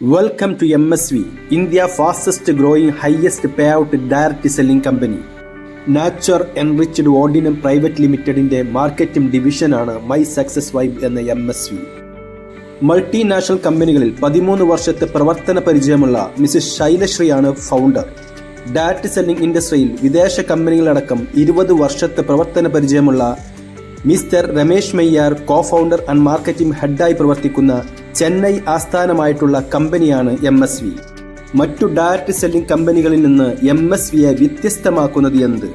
Welcome we India fastest growing highest pay out direct selling company nature enriched ordinum private ലിമിറ്റഡിന്റെ marketing ഡിവിഷനാണ് my success vibe എന്ന M S V multinational കമ്പനികളിൽ പതിമൂന്ന് വർഷത്തെ പ്രവർത്തന പരിചയമുള്ള മിസിസ് ശൈലശ്രീയാണ് ഫൗണ്ടർ ഡയറക്റ്റ് സെല്ലിംഗ് ഇൻഡസ്ട്രിയിൽ വിദേശ കമ്പനികളടക്കം ഇരുപത് വർഷത്തെ പ്രവർത്തന പരിചയമുള്ള Mister Ramesh Meyyar co founder and marketing ഹെഡായി പ്രവർത്തിക്കുന്ന ചെന്നൈ ആസ്ഥാനമായിട്ടുള്ള കമ്പനിയാണ് എം എസ് വി മറ്റു ഡയറക്റ്റ് സെല്ലിംഗ് കമ്പനികളിൽ നിന്ന് എം എസ് വിയെ വ്യത്യസ്തമാക്കുന്നത് എന്ത്?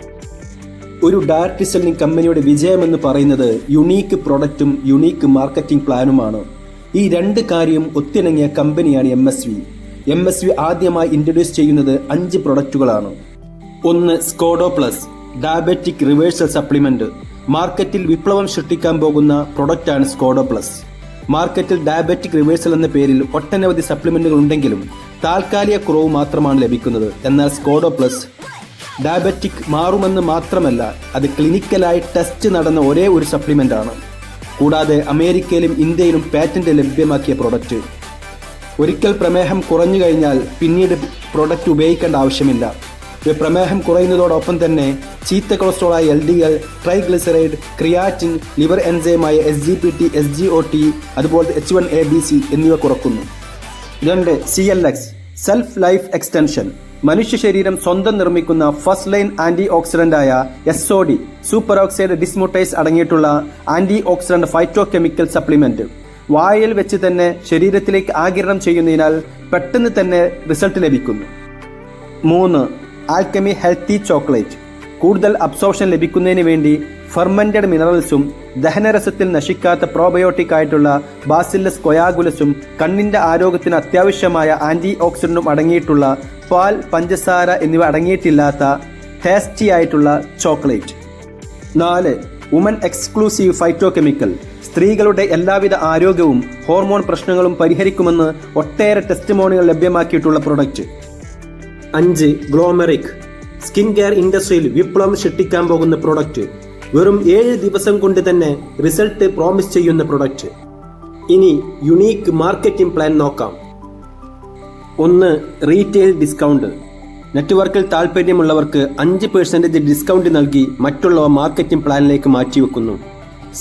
ഒരു ഡയറക്റ്റ് സെല്ലിംഗ് കമ്പനിയുടെ വിജയമെന്ന് പറയുന്നത് യുണീക്ക് പ്രൊഡക്റ്റും യുണീക്ക് മാർക്കറ്റിംഗ് പ്ലാനുമാണ് ഈ രണ്ട് കാര്യം ഒത്തിണങ്ങിയ കമ്പനിയാണ് M S V M S V ആദ്യമായി ഇൻട്രൊഡ്യൂസ് ചെയ്യുന്നത് അഞ്ച് പ്രൊഡക്റ്റുകളാണ് ഒന്ന് scodo plus diabetic reversal supplement മാർക്കറ്റിൽ വിപ്ലവം സൃഷ്ടിക്കാൻ പോകുന്ന പ്രൊഡക്റ്റാണ് സ്കോഡോ പ്ലസ് മാർക്കറ്റിൽ ഡയബറ്റിക് റിവേഴ്സൽ എന്ന പേരിൽ ഒട്ടനവധി സപ്ലിമെന്റുകൾ ഉണ്ടെങ്കിലും താൽക്കാലിക കുറവ് മാത്രമാണ് ലഭിക്കുന്നത്. എന്നാൽ സ്കോഡോ പ്ലസ് ഡയബറ്റിക് മാറുമെന്ന് മാത്രമല്ല അത് ക്ലിനിക്കലായി ടെസ്റ്റ് നടന്ന ഒരേ ഒരു സപ്ലിമെന്റ് ആണ്. കൂടാതെ അമേരിക്കയിലും ഇന്ത്യയിലും പാറ്റന്റ് ലഭ്യമാക്കിയ പ്രൊഡക്റ്റ് ഒരിക്കൽ പ്രമേഹം കുറഞ്ഞു കഴിഞ്ഞാൽ പിന്നീട് പ്രൊഡക്റ്റ് ഉപയോഗിക്കേണ്ട ആവശ്യമില്ല. പ്രമേഹം കുറയുന്നതോടൊപ്പം തന്നെ ചീത്ത കൊളസ്ട്രോളായ L D L triglyceride creatinine liver എൻസൈമായ S G P T S G O T അതുപോലെ H one A B C എന്നിവ കുറക്കുന്നു. രണ്ട് C L X self life extension. മനുഷ്യ ശരീരം സ്വന്തം നിർമ്മിക്കുന്ന ഫസ്റ്റ് ലൈൻ ആന്റി ഓക്സിഡന്റ് ആയ S O D superoxide dismutase അടങ്ങിയിട്ടുള്ള antioxidant phytochemical supplement. വായയിൽ വെച്ച് തന്നെ ശരീരത്തിലേക്ക് ആകിരണം ചെയ്യുന്നതിനാൽ പെട്ടെന്ന് തന്നെ റിസൾട്ട് ലഭിക്കുന്നു. മൂന്ന് ആൽക്കമി ഹെൽത്തി ചോക്ലേറ്റ്. കൂടുതൽ അബ്സോർപ്ഷൻ ലഭിക്കുന്നതിന് വേണ്ടി ഫെർമെന്റഡ് മിനറൽസും ദഹനരസത്തിൽ നശിക്കാത്ത പ്രോബയോട്ടിക് ആയിട്ടുള്ള ബാസില്ലസ് കൊയാഗുലസും കണ്ണിന്റെ ആരോഗ്യത്തിന് അത്യാവശ്യമായ ആന്റി ഓക്സിഡന്റും അടങ്ങിയിട്ടുള്ള പാൽ പഞ്ചസാര എന്നിവ അടങ്ങിയിട്ടില്ലാത്ത ടേസ്റ്റി ആയിട്ടുള്ള ചോക്ലേറ്റ്. നാല് വുമൻ എക്സ്ക്ലൂസീവ് ഫൈറ്റോകെമിക്കൽ. സ്ത്രീകളുടെ എല്ലാവിധ ആരോഗ്യവും ഹോർമോൺ പ്രശ്നങ്ങളും പരിഹരിക്കുമെന്ന് ഒട്ടേറെ ടെസ്റ്റിമോണികൾ ലഭ്യമാക്കിയിട്ടുള്ള പ്രൊഡക്റ്റ്. അഞ്ച് ഗ്ലോമെറിക് സ്കിൻ കെയർ ഇൻഡസ്ട്രിയിൽ വിപ്ലവം സൃഷ്ടിക്കാൻ പോകുന്ന പ്രൊഡക്റ്റ് വെറും ഏഴ് ദിവസം കൊണ്ട് തന്നെ റിസൾട്ട് പ്രോമിസ് ചെയ്യുന്ന പ്രൊഡക്റ്റ് ഇനി യുണീക്ക് മാർക്കറ്റിംഗ് പ്ലാൻ നോക്കാം. ഒന്ന് റീറ്റെയിൽ ഡിസ്കൗണ്ട് നെറ്റ്വർക്കിൽ താൽപ്പര്യമുള്ളവർക്ക് അഞ്ച് പെർസെന്റേജ് ഡിസ്കൗണ്ട് നൽകി മറ്റുള്ളവ മാർക്കറ്റിംഗ് പ്ലാനിലേക്ക് മാറ്റിവെക്കുന്നു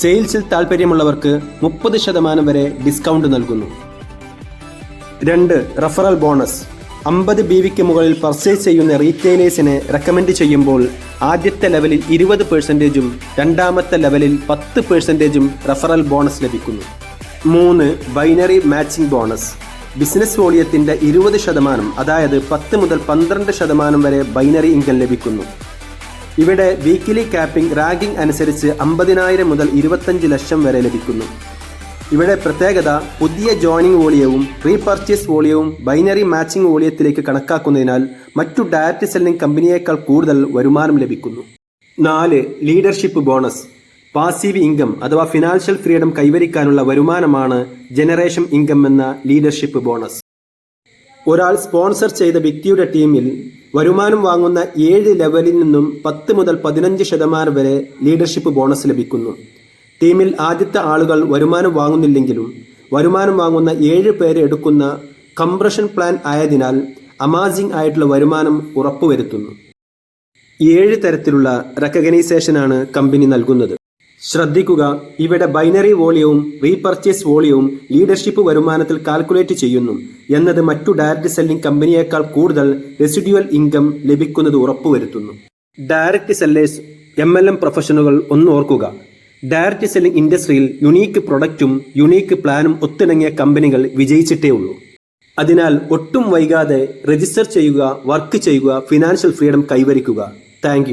സെയിൽസിൽ താൽപ്പര്യമുള്ളവർക്ക് മുപ്പത് ശതമാനം വരെ ഡിസ്കൗണ്ട് നൽകുന്നു. രണ്ട് റഫറൽ ബോണസ് അമ്പത് ബി വിക്ക് മുകളിൽ പർച്ചേസ് ചെയ്യുന്ന റീറ്റെയിലേഴ്സിനെ റെക്കമെൻഡ് ചെയ്യുമ്പോൾ ആദ്യത്തെ ലെവലിൽ ഇരുപത് പെർസെന്റേജും രണ്ടാമത്തെ ലെവലിൽ പത്ത് പെർസെന്റേജും റെഫറൽ ബോണസ് ലഭിക്കുന്നു. മൂന്ന് ബൈനറി മാച്ചിംഗ് ബോണസ് ബിസിനസ് വോളിയത്തിന്റെ ഇരുപത് ശതമാനം അതായത് പത്ത് മുതൽ പന്ത്രണ്ട് ശതമാനം വരെ ബൈനറി ഇൻകം ലഭിക്കുന്നു. ഇവിടെ വീക്കിലി ക്യാപ്പിംഗ് റാഗിംഗ് അനുസരിച്ച് അമ്പതിനായിരം മുതൽ ഇരുപത്തഞ്ച് ലക്ഷം വരെ ലഭിക്കുന്നു. ഇവിടെ പ്രത്യേകത പുതിയ ജോയിനിങ് വോളിയവും റീപർച്ചേസ് വോളിയവും ബൈനറി മാച്ചിങ് വോളിയത്തിലേക്ക് കണക്കാക്കുന്നതിനാൽ മറ്റു ഡയറക്റ്റ് സെല്ലിംഗ് കമ്പനിയേക്കാൾ കൂടുതൽ വരുമാനം ലഭിക്കുന്നു. നാല് ലീഡർഷിപ്പ് ബോണസ്. പാസീവ് ഇൻകം അഥവാ ഫിനാൻഷ്യൽ ഫ്രീഡം കൈവരിക്കാനുള്ള വരുമാനമാണ് ജനറേഷൻ ഇൻകം എന്ന ലീഡർഷിപ്പ് ബോണസ്. ഒരാൾ സ്പോൺസർ ചെയ്ത വ്യക്തിയുടെ ടീമിൽ വരുമാനം വാങ്ങുന്ന ഏഴ് ലെവലിൽ നിന്നും പത്ത് മുതൽ പതിനഞ്ച് ശതമാനം വരെ ലീഡർഷിപ്പ് ബോണസ് ലഭിക്കുന്നു. ടീമിൽ ആദ്യത്തെ ആളുകൾ വരുമാനം വാങ്ങുന്നില്ലെങ്കിലും വരുമാനം വാങ്ങുന്ന ഏഴ് പേരെ എടുക്കുന്ന കംപ്രഷൻ പ്ലാൻ ആയതിനാൽ അമാസിംഗ് ആയിട്ടുള്ള വരുമാനം ഉറപ്പുവരുത്തുന്നു. ഏഴ് തരത്തിലുള്ള റെക്കഗ്നൈസേഷനാണ് കമ്പനി നൽകുന്നത്. ശ്രദ്ധിക്കുക ഇവിടെ ബൈനറി വോളിയവും റീപർച്ചേസ് വോളിയവും ലീഡർഷിപ്പ് വരുമാനത്തിൽ കാൽക്കുലേറ്റ് ചെയ്യുന്നു എന്നത് മറ്റു ഡയറക്റ്റ് സെല്ലിംഗ് കമ്പനിയേക്കാൾ കൂടുതൽ റെസിഡ്യുവൽ ഇൻകം ലഭിക്കുന്നത് ഉറപ്പുവരുത്തുന്നു. Direct sellers M L M പ്രൊഫഷനുകൾ ഒന്ന് ഓർക്കുക. ഡയറക്റ്റ് സെല്ലിംഗ് ഇൻഡസ്ട്രിയിൽ യുണീക്ക് പ്രൊഡക്റ്റും യുണീക്ക് പ്ലാനും ഒത്തിണങ്ങിയ കമ്പനികൾ വിജയിച്ചിട്ടേ ഉള്ളൂ അതിനാൽ ഒട്ടും വൈകാതെ രജിസ്റ്റർ ചെയ്യുക വർക്ക് ചെയ്യുക ഫിനാൻഷ്യൽ ഫ്രീഡം കൈവരിക്കുക. താങ്ക്